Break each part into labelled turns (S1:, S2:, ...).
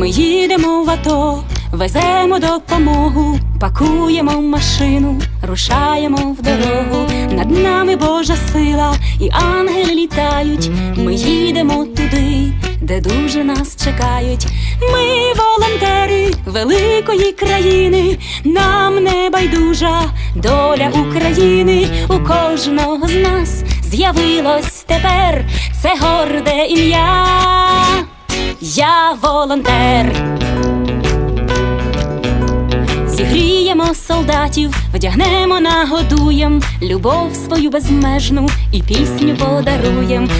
S1: Ми їдемо в АТО, веземо допомогу, пакуємо машину, рушаємо в дорогу. Над нами Божа сила, і ангели літають. Ми їдемо туди, де дуже нас чекають. Ми волонтери великої країни, нам не байдужа доля України. У кожного з нас з'явилось тепер це горде ім'я. Я волонтер. Зігріємо солдатів, вдягнемо, нагодуєм, любов свою безмежну і пісню подаруєм.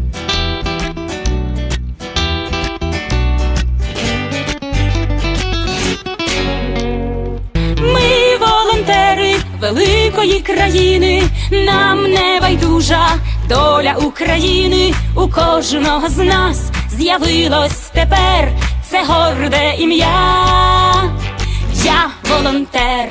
S1: Ми волонтери великої країни, нам не байдужа доля України. У кожного з нас з'явилось тепер це горде ім'я. Я волонтер.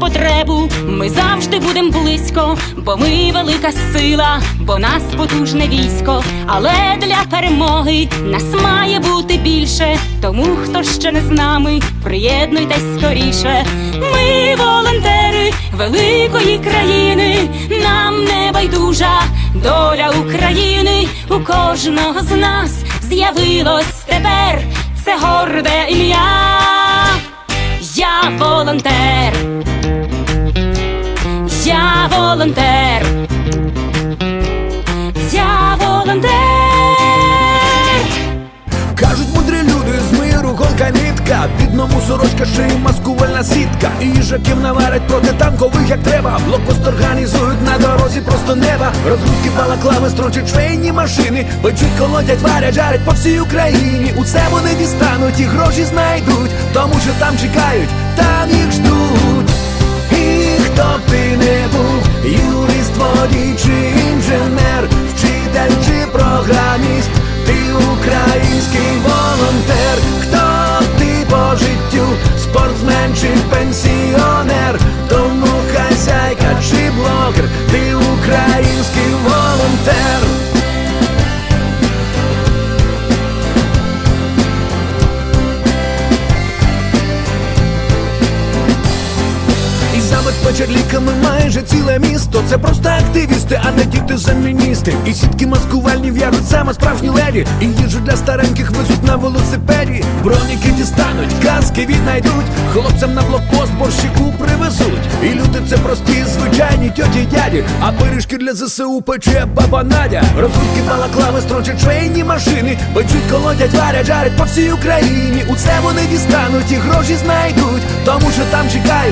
S1: Потребу, ми завжди будем близько, бо ми велика сила, бо нас потужне військо. Але для перемоги нас має бути більше. Тому хто ще не з нами, приєднуйтесь скоріше. Ми волонтери великої країни, нам не байдужа доля України. У кожного з нас з'явилось тепер це горде ім'я. Я волонтер. Я волонтер.
S2: Кажуть мудрі люди з миру голка нитка. Під ному сорочка шиї маскувальна сітка. І їжаків наварять проти танкових як треба. Блокпост організують на дорозі просто неба. Розгрузки балаклави строчать швейні машини. Печуть, колотять, варять, жарять по всій Україні. Усе вони дістануть і гроші знайдуть. Тому що там чекають, там їх забезпечать ліками майже ціле місто. Це просто активісти, а не діти заміністи. І сітки маскувальні в'яжуть саме справжні леді. І їжу для стареньких везуть на велосипеді. Броніки дістануть, каски віднайдуть. Хлопцям на блокпост борщику привезуть. І люди це прості, звичайні тьоті дяді. А пиріжки для ЗСУ пече баба Надя. Розрубки балаклави строчать швейні машини. Печуть, колотять, варять, жарять по всій Україні. Усе вони дістануть і гроші знайдуть. Тому що там чекають.